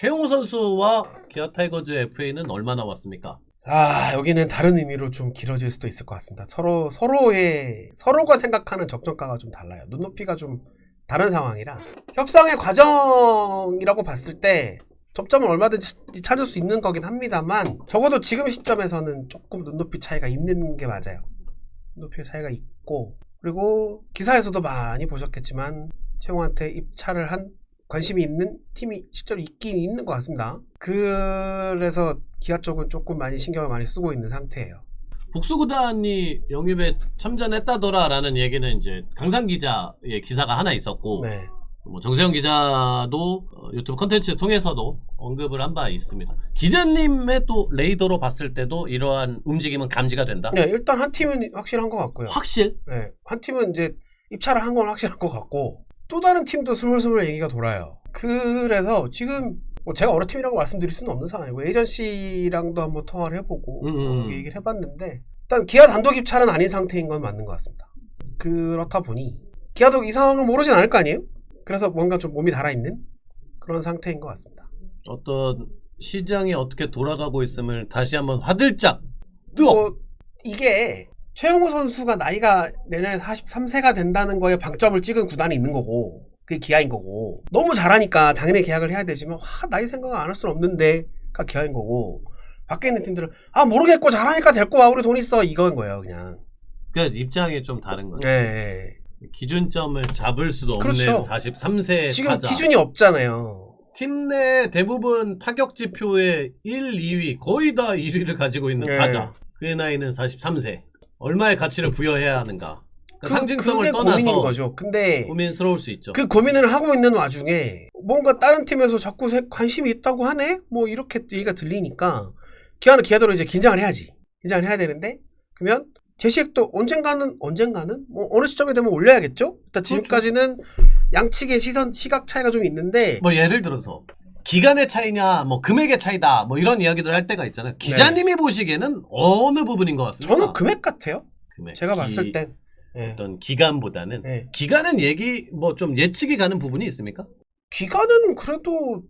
최용호 선수와 기아 타이거즈 FA는 얼마나 왔습니까? 아 여기는 다른 의미로 좀 길어질 수도 있을 것 같습니다. 서로 서로의 서로가 생각하는 적정가가 좀 달라요. 눈높이가 좀 다른 상황이라 협상의 과정이라고 봤을 때 접점을 얼마든지 찾을 수 있는 거긴 합니다만 적어도 지금 시점에서는 조금 눈높이 차이가 있는 게 맞아요. 눈높이 차이가 있고 그리고 기사에서도 많이 보셨겠지만 최용한테 입찰을 한 관심이 있는 팀이 실제로 있긴 있는 것 같습니다. 그래서 기아 쪽은 조금 많이 신경을 많이 쓰고 있는 상태예요. 복수구단이 영입에 참전했다더라라는 얘기는 이제 강상 기자의 기사가 하나 있었고 네. 뭐 정세영 기자도 어, 유튜브 컨텐츠 통해서도 언급을 한 바 있습니다. 기자님의 또 레이더로 봤을 때도 이러한 움직임은 감지가 된다. 네, 일단 한 팀은 확실한 것 같고요. 확실? 네, 한 팀은 이제 입찰을 한 건 확실한 것 같고 또 다른 팀도 스물스물 얘기가 돌아요. 그래서 지금 뭐 제가 어느 팀이라고 말씀드릴 수는 없는 상황이고 에이전시랑도 한번 통화를 해보고 음, 음. 어, 얘기를 해봤는데 일단 기아 단독 입찰은 아닌 상태인 건 맞는 것 같습니다. 그렇다 보니 기아도 이 상황을 모르진 않을 거 아니에요? 그래서 뭔가 좀 몸이 달아있는 그런 상태인 것 같습니다. 어떤 시장이 어떻게 돌아가고 있음을 다시 한번 화들짝 뜨어. 뭐 이게 최용호 선수가 나이가 내년에 43세가 된다는 거에 방점을 찍은 구단이 있는 거고 그게 기아인 거고 너무 잘하니까 당연히 계약을 해야 되지만 와 나이 생각을 안할 수는 없는데가 기아인 거고 밖에 있는 팀들은 아 모르겠고 잘하니까 될 거야 우리 돈 있어 이거인 거예요 그냥 그 입장이 좀 다른 거죠. 네. 기준점을 잡을 수도 없는 그렇죠. 43세 지금 타자. 기준이 없잖아요 팀 내 대부분 타격 지표의 1, 2위 거의 다 1위를 가지고 있는 네. 타자. 그의 나이는 43세. 얼마의 가치를 부여해야 하는가? 그러니까 그, 상징성을 그게 떠나서 고민인 거죠 근데 고민스러울 수 있죠. 그 고민을 하고 있는 와중에 뭔가 다른 팀에서 자꾸 세- 관심이 있다고 하네? 뭐 이렇게 얘기가 들리니까 기아는 기아대로 이제 긴장을 해야지. 긴장을 해야 되는데 그러면 제시액도 언젠가는 언젠가는 뭐 어느 시점에 되면 올려야겠죠? 일단 지금까지는 양측의 시선 시각 차이가 좀 있는데 뭐 예를 들어서 기간의 차이냐, 뭐 금액의 차이다, 뭐 이런 이야기들 할 때가 있잖아요. 기자님이 보시기에는 어느 부분인 것 같습니까? 네. 저는 금액 같아요. 금액. 제가 기- 봤을 땐 예. 어떤 기간보다는 예. 기간은 얘기 뭐 좀 예측이 가는 부분이 있습니까? 기간은 그래도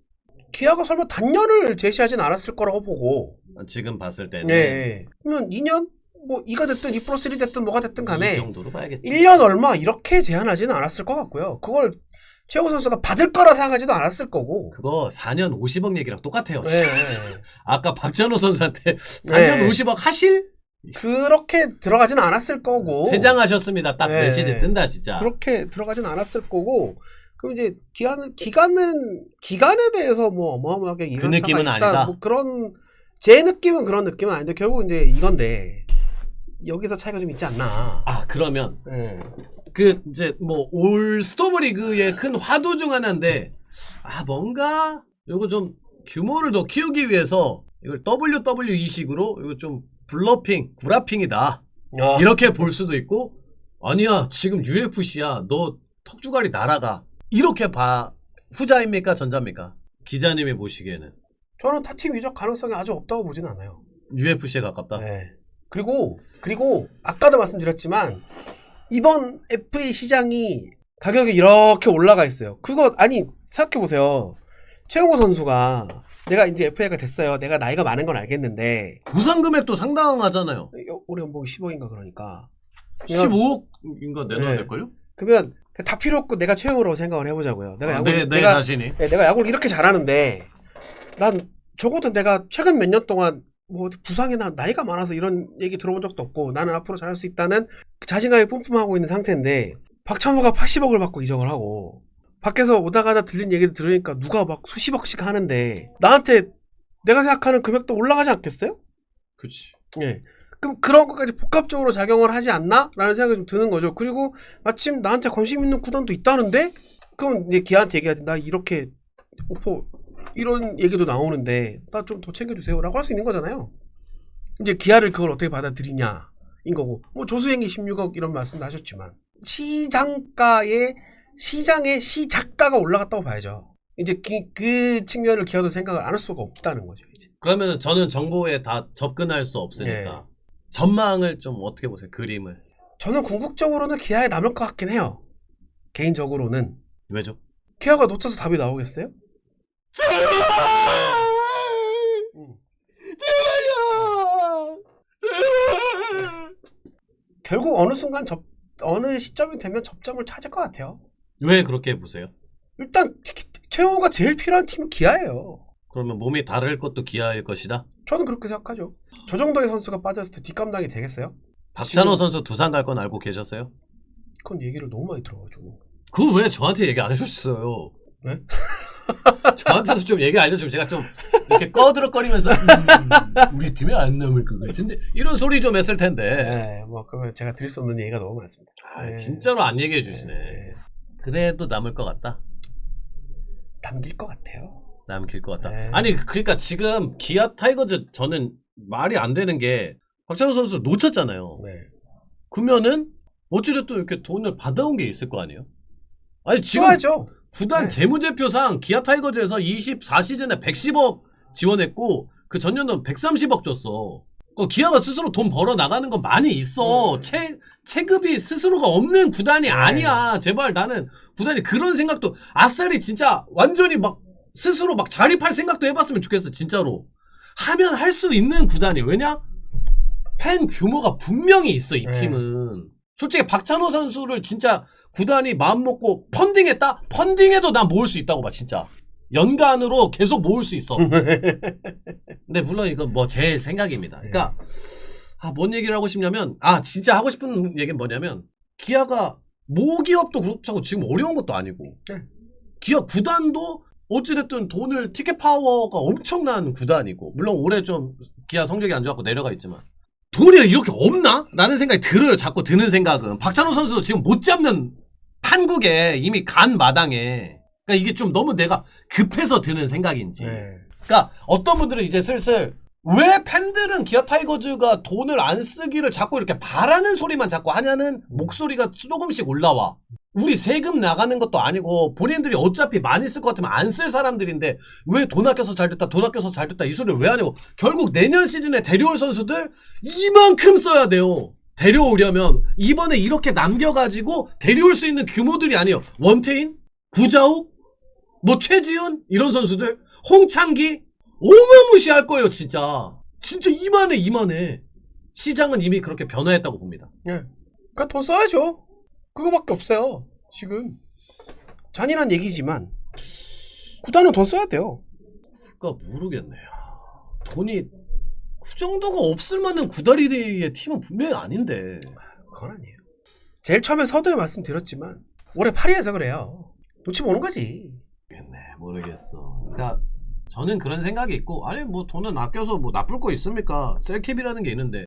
기아가 설마 단년을 제시하진 않았을 거라고 보고 지금 봤을 때는 예, 예. 그러면 2년 뭐 2가 됐든 2 플러스 1이 됐든 뭐가 됐든 이 간에 정도로 봐야겠지. 1년 얼마 이렇게 제한하지는 않았을 것 같고요. 그걸 최호 선수가 받을 거라 생각하지도 않았을 거고. 그거 4년 50억 얘기랑 똑같아요. 네, 네. 아까 박찬호 선수한테 4년 네. 50억 하실? 그렇게 들어가지는 않았을 거고. 퇴장하셨습니다. 딱 네. 메시지 뜬다 진짜. 그렇게 들어가진 않았을 거고. 그럼 이제 기간은 기간은 기간에 대해서 뭐 어마어마하게 그 이런 느낌은 있다. 아니다. 뭐 그런 제 느낌은 그런 느낌은 아닌데 결국 이제 이건데 여기서 차이가 좀 있지 않나. 아 그러면 네. 그 이제 뭐 올 스토브리그의 큰 화두 중 하나인데 아 뭔가 이거 좀 규모를 더 키우기 위해서 이걸 WW2식으로 이거 좀 블러핑, 구라핑이다. 아, 이렇게 볼 수도 있고 아니야 지금 UFC야 너 턱주갈이 날아가 이렇게 봐 후자입니까 전자입니까 기자님이 보시기에는 저는 타팀 이적 가능성이 아주 없다고 보진 않아요. UFC에 가깝다 네. 그리고 그리고 아까도 말씀드렸지만 이번 FA 시장이 가격이 이렇게 올라가 있어요. 그거 아니 생각해 보세요. 최용호 선수가 내가 이제 FA가 됐어요. 내가 나이가 많은 건 알겠는데 부상 금액도 상당하잖아요 이거 올해 연봉이 10억인가 그러니까 그냥- 15억인가 내놔야 네. 될걸요? 그러면 다 필요 없고 내가 최용호라고 생각을 해보자고요. 내가 아, 야구 내, 내 내가 자신이 네, 내가 야구를 이렇게 잘하는데 난 적어도 내가 최근 몇 년 동안 뭐 부상이나 나이가 많아서 이런 얘기 들어본 적도 없고 나는 앞으로 잘할 수 있다는 그 자신감이 뿜뿜하고 있는 상태인데 박찬호가 80억을 받고 이적을 하고 밖에서 오다 가다 들린 얘기를 들으니까 누가 막 수십억씩 하는데 나한테 내가 생각하는 금액도 올라가지 않겠어요? 그치 예. 그럼 그런 것까지 복합적으로 작용을 하지 않나? 라는 생각이 좀 드는 거죠. 그리고 마침 나한테 관심 있는 구단도 있다는데? 그럼 이제 기아한테 얘기하지. 나 이렇게 오퍼, 이런 얘기도 나오는데, 나 좀 더 챙겨주세요. 라고 할 수 있는 거잖아요. 이제 기아를 그걸 어떻게 받아들이냐. 인 거고. 뭐 조수행이 16억 이런 말씀도 하셨지만, 시장가의, 시장의 시작가가 올라갔다고 봐야죠. 이제 기- 그 측면을 기아도 생각을 안 할 수가 없다는 거죠, 이제. 그러면 저는 정보에 다 접근할 수 없으니까 네. 전망을 좀 어떻게 보세요 그림을 저는 궁극적으로는 기아에 남을 것 같긴 해요. 개인적으로는. 왜죠? 기아가 놓쳐서 답이 나오겠어요? 제발! 응. 제발요! 결국 어느 순간 접, 어느 시점이 되면 접점을 찾을 것 같아요. 왜 그렇게 보세요? 일단 최호가 제일 필요한 팀은 기아예요. 그러면 몸이 다를 것도 기아일 것이다? 저는 그렇게 생각하죠. 저 정도의 선수가 빠졌을 때 뒷감당이 되겠어요? 박찬호 지금... 선수 두산 갈 건 알고 계셨어요? 그건 얘기를 너무 많이 들어가지고. 그왜 저한테 얘기 안 해줬어요? 네? 저한테도 좀 얘기 알려주면 제가 좀 이렇게 꺼드럭거리면서 음, 우리 팀에 안 남을 것 같은데 이런 소리 좀 했을 텐데 네, 뭐 그거 제가 드릴 수 없는 얘기가 너무 많습니다. 아, 네. 진짜로 안 얘기해 주시네. 네. 그래도 남을 것 같다. 남길 것 같아요. 남길 것 같다. 네. 아니 그러니까 지금 기아 타이거즈 저는 말이 안 되는 게 박찬호 선수 놓쳤잖아요. 네. 그러면은 어찌됐든 이렇게 돈을 받아온 게 있을 거 아니에요? 아니 지금 써야죠. 구단 네. 재무제표상 기아 타이거즈에서 24시즌에 110억 지원했고 그 전년도는 130억 줬어. 그 기아가 스스로 돈 벌어 나가는 건 많이 있어. 음. 체 체급이 스스로가 없는 구단이 네. 아니야. 제발 나는 구단이 그런 생각도 아싸리 진짜 완전히 막 스스로 막 자립할 생각도 해봤으면 좋겠어. 진짜로 하면 할 수 있는 구단이 왜냐? 팬 규모가 분명히 있어 이 네. 팀은. 솔직히 박찬호 선수를 진짜 구단이 마음 먹고 펀딩했다? 펀딩해도 난 모을 수 있다고 봐 진짜. 연간으로 계속 모을 수 있어. 근데 물론 이건 뭐 제 생각입니다. 그러니까 아, 뭔 얘기를 하고 싶냐면 아 진짜 하고 싶은 얘기는 뭐냐면 기아가 모기업도 그렇다고 지금 어려운 것도 아니고 네. 기아 구단도 어찌됐든 돈을 티켓 파워가 엄청난 구단이고 물론 올해 좀 기아 성적이 안 좋았고 내려가 있지만 돈이 이렇게 없나? 라는 생각이 들어요. 자꾸 드는 생각은 박찬호 선수도 지금 못 잡는 판국에 이미 간 마당에 그러니까 이게 좀 너무 내가 급해서 드는 생각인지 네. 그러니까 어떤 분들은 이제 슬슬 왜 팬들은 기아 타이거즈가 돈을 안 쓰기를 자꾸 이렇게 바라는 소리만 자꾸 하냐는 목소리가 조금씩 올라와. 우리 세금 나가는 것도 아니고 본인들이 어차피 많이 쓸 것 같으면 안 쓸 사람들인데 왜 돈 아껴서 잘 됐다 돈 아껴서 잘 됐다 이 소리를 왜 하냐고. 결국 내년 시즌에 데려올 선수들 이만큼 써야 돼요. 데려오려면 이번에 이렇게 남겨가지고 데려올 수 있는 규모들이 아니에요. 원태인 구자욱 뭐 최지훈 이런 선수들 홍창기 어마무시할 거예요 진짜. 진짜 이만해 이만해. 시장은 이미 그렇게 변화했다고 봅니다. 네. 그러니까 돈 써야죠. 그거밖에 없어요. 지금 잔인한 얘기지만 구단은 돈 써야 돼요. 그러니까 모르겠네요 돈이 그 정도가 없을 만한 구다리의 팀은 분명히 아닌데 그건 아니에요. 제일 처음에 서두에 말씀드렸지만 올해 파리에서 그래요. 놓치 보는 거지. 모르겠네 모르겠어 그러니까 저는 그런 생각이 있고 아니 뭐 돈은 아껴서 뭐 나쁠 거 있습니까 셀캡이라는 게 있는데